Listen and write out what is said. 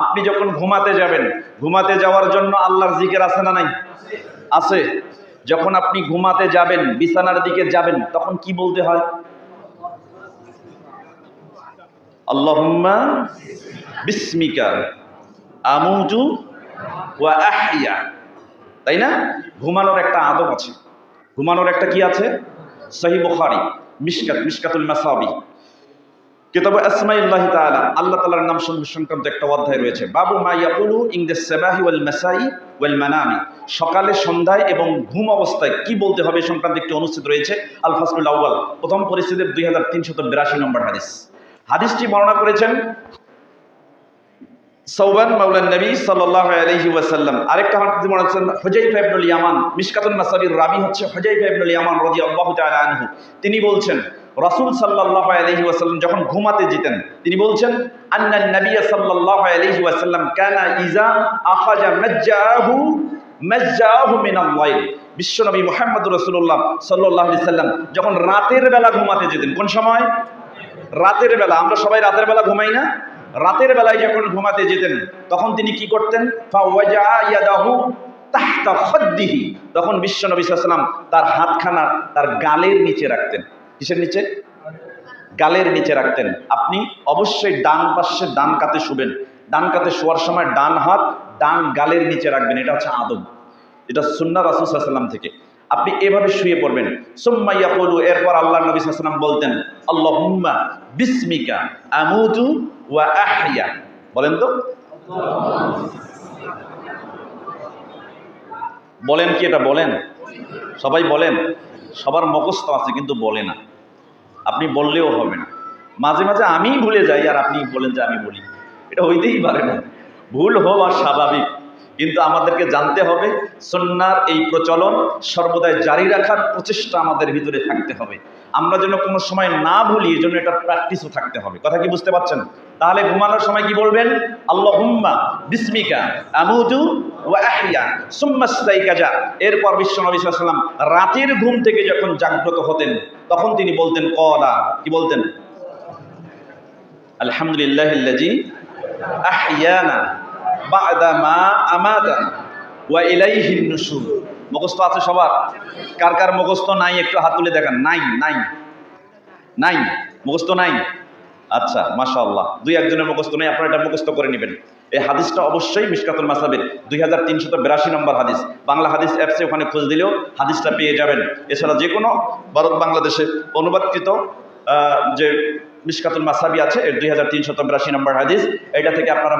আপনি যখন ঘুমাতে যাবেন, ঘুমাতে যাওয়ার জন্য আল্লাহর জিকের আছে না নাই? আছে। যখন আপনি ঘুমাতে যাবেন, বিছানার দিকে যাবেন, তখন কি বলতে হয়? আল্লাহুম্মা বিস্মিকা আমুজু আহিয়া। তাই না? ঘুমানোর একটা আদব আছে। ঘুমানোর একটা কি আছে? সহি বুখারী, মিশকাত, মিশকাতুল মাসাবি কিতাব আসমাইল্লাহ তাআলা, আল্লাহ তাআলার নাম সংক্রান্ত একটা অধ্যায় রয়েছে। বাবু মা ইয়াকুলু ইন দ্য সাবাহি ওয়াল মাসাই ওয়াল মানামি। সকালে, সন্ধ্যায় এবং ঘুম অবস্থায় কি বলতে হবে সংক্রান্ত একটি অনুষ্ঠিত রয়েছে আল ফাসলুল আউয়াল, প্রথম পরিস্থিতির দুই হাজার বিরাশি নম্বর হাদিস। হাদিসটি বর্ণনা করেছেন সৌবান মাউলান নবী সাল্লাল্লাহু আলাইহি ওয়াসাল্লাম। আরেকটা হাদিস মনে হচ্ছেন হুজাইফা ইবনুল ইয়ামান মিশকাতুল মাসাবির রাবি হচ্ছে হুজাইফা ইবনুল ইয়ামান রাদিয়াল্লাহু তাআলা আনহু। তিনি বলছেন রাসূল সাল্লাল্লাহু আলাইহি ওয়াসাল্লাম যখন ঘুমাতে যেতেন, তিনি বলছেন আন্নান নবী সাল্লাল্লাহু আলাইহি ওয়াসাল্লাম কানা ইজা আখাজা মাজ্জাহু মাজ্জাহু মিনাল লাইল। বিশ্বনবী মুহাম্মদুর রসুল্লাহ আলাইহি সাল্লাম যখন রাতের বেলা ঘুমাতে যেতেন, কোন সময়? রাতের বেলা, আমরা সবাই রাতের বেলা ঘুমাই না? রাতের বেলায় যখন ঘুমাতে যেতেন, তখন তিনি কি করতেন? তখন বিশ্ব নবী সাল্লাম তার হাতখানা তার গালের নিচে রাখতেন। কিসের নিচে? গালের নিচে রাখতেন। আপনি অবশ্যই ডান পাশে ডান কাতে শুবেন। ডান কাতে শোয়ার সময় ডান হাত, ডান গালের নিচে রাখবেন। এটা হচ্ছে আদব। এটা সুন্না রাসুল সাল্লাম থেকে। আপনি এভাবে শুয়ে পড়বেন। সুম্মা ইয়াকুলু, এরপর আল্লাহ নবী সাল্লাম বলতেন, আল্লাহুম্মা বিসমিকা আমুতু ওয়া আহইয়া। বলেন তো। বলেন কি এটা বলেন? সবাই বলেন। সবার মুখস্থ আছে, কিন্তু বলে না। আপনি বললেও হবে না। মাঝে মাঝে আমি ভুলে যাই, আর আপনি বলেন যে আমি বলি। এটা হইতেই পারে না। ভুল হওয়া স্বাভাবিক। কিন্তু আমাদেরকে জানতে হবে সন্ন্যার এই প্রচলন সর্বদাই জারি রাখার প্রচেষ্টা আমাদের ভিতরে থাকতে হবে। আমরা যেন কোনো সময় না ভুলি জন্য এটা প্র্যাকটিসও থাকতে হবে। কথা কি বুঝতে পারছেন? তাহলে ঘুমানোর সময় কি বলবেন? আল্লাহ হুম্মা বিসমিকা আমুদু ওয়া আহিয়া সুম্মাস্তাইকাজা এরপর বিশ্ব নবী রাতের ঘুম থেকে যখন জাগ্রত হতেন, তখন তিনি বলতেন, কলা। কি বলতেন? আলহামদুলিল্লাহ মা ওয়া মুখস্থ আছে সবার? কার কার মুখস্থ নাই একটু হাত তুলে দেখান। নাই নাই নাই, মুখস্থ নাই? আচ্ছা মাশাআল্লাহ। দুই একজনের মুখস্থ নেই, আপনারা এটা মুখস্থ করে নেবেন। এই হাদিসটা অবশ্যই মিশকাতুল মাসাবির দুই হাজার তিনশত বিরাশি নম্বর হাদিস। বাংলা হাদিস অ্যাপসে ওখানে খোঁজ দিলেও হাদিসটা পেয়ে যাবেন। এছাড়া যে কোনো ভারত বাংলাদেশে অনুবাদকৃত যে মিশকাতুল মাসাবি আছে, এর দুই হাজার তিনশত বিরাশি নম্বর হাদিস, এটা থেকে আপনারা